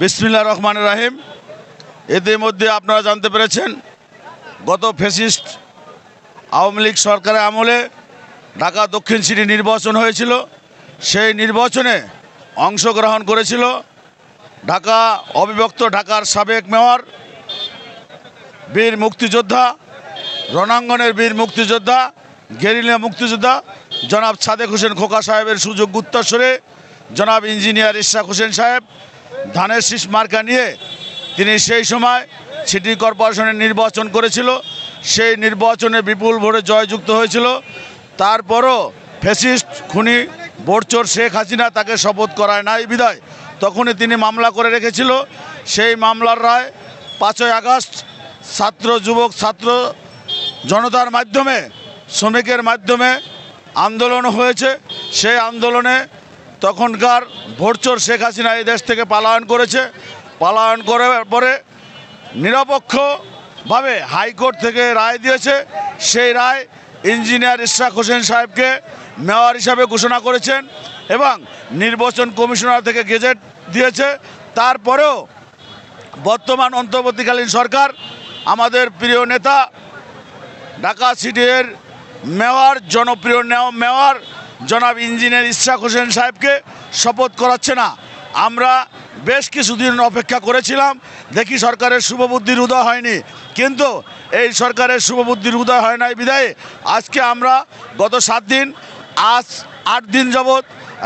বিসমিল্লা রহমান রাহিম। এদের মধ্যে আপনারা জানতে পেরেছেন, গত ফেসিস্ট আওয়ামী লীগ সরকারের আমলে ঢাকা দক্ষিণ সিটি নির্বাচন হয়েছিল। সেই নির্বাচনে অংশগ্রহণ করেছিল ঢাকা অবিভক্ত ঢাকার সাবেক মেয়র, বীর মুক্তিযোদ্ধা, রণাঙ্গনের বীর মুক্তিযোদ্ধা, গেরিলা মুক্তিযোদ্ধা, জনাব সাদেক হোসেন খোকা সাহেবের সুযোগ উত্তরস্বরে জনাব ইঞ্জিনিয়ার ইশরাক হোসেন সাহেব ধানের শীষ মার্কা নিয়ে তিনি সেই সময় সিটি কর্পোরেশনের নির্বাচন করেছিল। সেই নির্বাচনে বিপুল ভোটে জয়যুক্ত হয়েছিল। তারপরও ফেসিস্ট খুনি বোরচোর শেখ হাসিনা তাকে শপথ করায় নাই বিদায়। তখনই তিনি মামলা করে রেখেছিল। সেই মামলার রায় পাঁচই আগস্ট ছাত্র যুবক ছাত্র জনতার মাধ্যমে, শ্রমিকের মাধ্যমে আন্দোলন হয়েছে। সেই আন্দোলনে তখনকার ভোটচোর শেখ হাসিনা এই দেশ থেকে পালায়ন করেছে। পালায়ন করার পরে নিরপেক্ষভাবে হাইকোর্ট থেকে রায় দিয়েছে। সেই রায় ইঞ্জিনিয়ার ইশরাক হোসেন সাহেবকে মেয়র হিসাবে ঘোষণা করেছেন এবং নির্বাচন কমিশনার থেকে গেজেট দিয়েছে। তারপরেও বর্তমান অন্তর্বর্তীকালীন সরকার আমাদের প্রিয় নেতা, ঢাকা সিটির মেয়র, জনপ্রিয় মেয়র জনাব ইঞ্জিনিয়ার ইশরাক হোসেন সাহেবকে শপথ করাচ্ছে না। আমরা বেশ কিছুদিন অপেক্ষা করেছিলাম, দেখি সরকারের শুভবুদ্ধির উদয় হয়নি। কিন্তু এই সরকারের শুভবুদ্ধির উদয় হয় নাই বিদায়ে আজকে আমরা গত সাত দিন, আজ আট দিন যাবৎ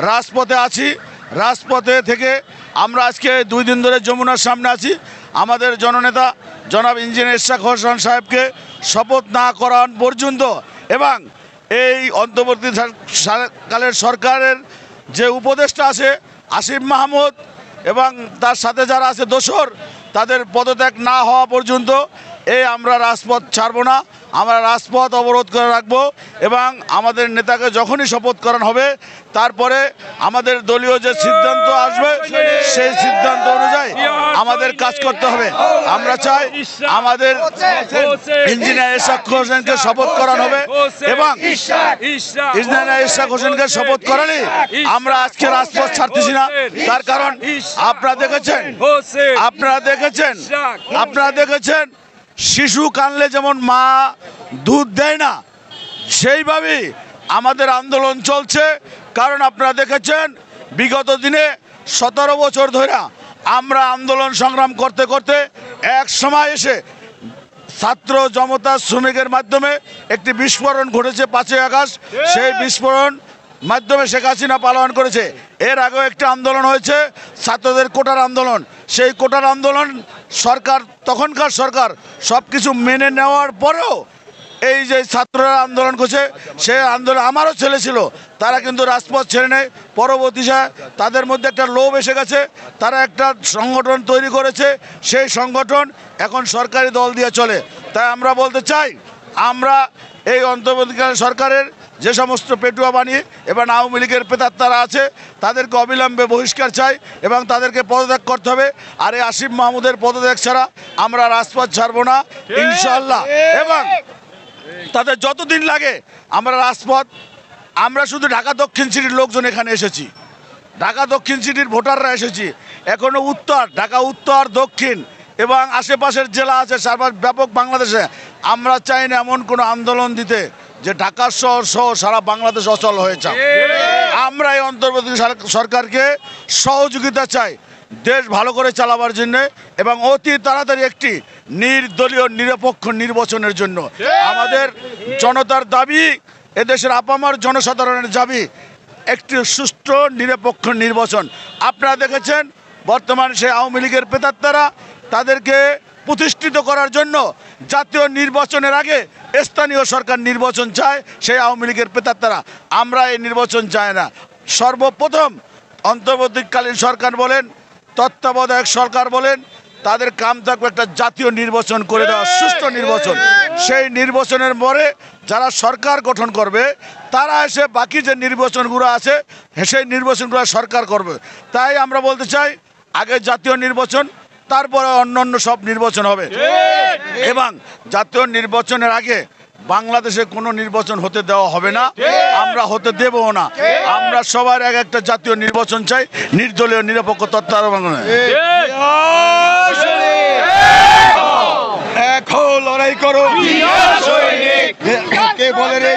রাজপথে আছি। রাজপথে থেকে আমরা আজকে দুই দিন ধরে যমুনার সামনে আছি। আমাদের জননেতা জনাব ইঞ্জিনিয়ার ইশাক হোসেন সাহেবকে শপথ না করান পর্যন্ত এবং এই অন্তর্বর্তী কালের সরকারের যে উপদেষ্টা আছে, আসিফ মাহমুদ এবং তার সাথে যারা আছে দোসর, তাদের পদত্যাগ না হওয়া পর্যন্ত এই আমরা রাজপথ ছাড়বো না, আমরা রাজপথ অবরোধ করে রাখব এবং আমাদের নেতাকে যখনই শপথ করানো হবে, তারপরে আমাদের দলীয় যে সিদ্ধান্ত আসবে, সেই সিদ্ধান্ত অনুযায়ী আমাদের কাজ করতে হবে। আমরা চাই আমাদের ইঞ্জিনিয়ার ইশাক হোসেনকে শপথ করানো হবে এবং ইঞ্জিনিয়ার ইশাক হোসেনকে শপথ করালে আমরা আজকে রাজপথ ছাড়তেছি না। তার কারণ আপনারা দেখেছেন আপনারা দেখেছেন আপনারা দেখেছেন শিশু কানলে যেমন মা দুধ দেয় না সেইভাবেই আমাদের আন্দোলন চলছে। কারণ আপনারা দেখেছেন বিগত দিনে সতেরো বছর ধরে আমরা আন্দোলন সংগ্রাম করতে করতে এক সময় এসে ছাত্র জমতা শ্রমিকের মাধ্যমে একটি বিস্ফোরণ ঘটেছে পাঁচই আগস্ট। সেই বিস্ফোরণ মাধ্যমে শেখ হাসিনা পালন করেছে। এর আগেও একটা আন্দোলন হয়েছে, ছাত্রদের কোটার আন্দোলন। সেই কোটার আন্দোলন সরকার, তখনকার সরকার সব কিছু মেনে নেওয়ার পরেও এই যে ছাত্ররা আন্দোলন করছে সেই আন্দোলন আমারও ছেলে ছিল, তারা কিন্তু রাজপথ ছেড়ে নেয়। পরবর্তী তাদের মধ্যে একটা লোভ এসে গেছে, তারা একটা সংগঠন তৈরি করেছে, সেই সংগঠন এখন সরকারি দল দিয়ে চলে। তাই আমরা বলতে চাই, আমরা এই অন্তর্বর্তীকালীন সরকারের যে সমস্ত পেটুয়া বানিয়ে এবং আওয়ামী লীগের পেতাত্তারা আছে তাদেরকে অবিলম্বে বহিষ্কার চাই এবং তাদেরকে পদত্যাগ করতে হবে। আর এই আসিফ মাহমুদের পদত্যাগ ছাড়া আমরা রাজপথ ছাড়বো না ইনশাল্লাহ এবং তাদের যতদিন লাগে আমরা রাজপথ আমরা শুধু ঢাকা দক্ষিণ সিটির লোকজন এখানে এসেছি। ঢাকা দক্ষিণ সিটির ভোটাররা এসেছি। এখনও উত্তর ঢাকা উত্তর দক্ষিণ এবং আশেপাশের জেলা আছে সারা ব্যাপক বাংলাদেশে। আমরা চাই না এমন কোনো আন্দোলন দিতে। যে ঢাকা শহর সহ সারা বাংলাদেশ অচল হয়ে যাক আমরা এই অন্তর্বর্তী সরকারকে সহযোগিতা চাই দেশ ভালো করে চালাবার জন্য এবং অতি তাড়াতাড়ি একটি নির্দলীয় নিরপেক্ষ নির্বাচনের জন্য। আমাদের জনতার দাবি এদেশের আপামার জনসাধারণের দাবি একটি সুষ্ঠু নিরপেক্ষ নির্বাচন। আপনারা দেখেছেন বর্তমান সেই আওয়ামী লীগের পেতাত্তারা তাদেরকে প্রতিষ্ঠিত করার জন্য জাতীয় নির্বাচনের আগে স্থানীয় সরকার নির্বাচন চায়, সেই আওয়ামী লীগের পেতাত্তারা। আমরা এই নির্বাচন চাই না। সর্বপ্রথম অন্তর্বর্তীকালীন সরকার বলেন, তত্ত্বাবধায়ক সরকার বলেন, তাদের কাম থাকবে একটা জাতীয় নির্বাচন করে দেওয়া, সুষ্ঠু নির্বাচন। সেই নির্বাচনের পরে যারা সরকার গঠন করবে, তারা এসে বাকি যে নির্বাচনগুলো আছে, সেই নির্বাচনগুলো সরকার করবে। তাই আমরা বলতে চাই, আগে জাতীয় নির্বাচন তারপরে অন্য অন্য সব নির্বাচন হবে। এবং জাতীয় নির্বাচনের আগে বাংলাদেশে কোনো নির্বাচন হতে দেওয়া হবে না। আমরা হতে দেবও না। আমরা সবার এক একটা জাতীয় নির্বাচন চাই নির্দলীয় নিরপেক্ষ তত্ত্বাবধানে। এখন লড়াই করো। কে বলে রে?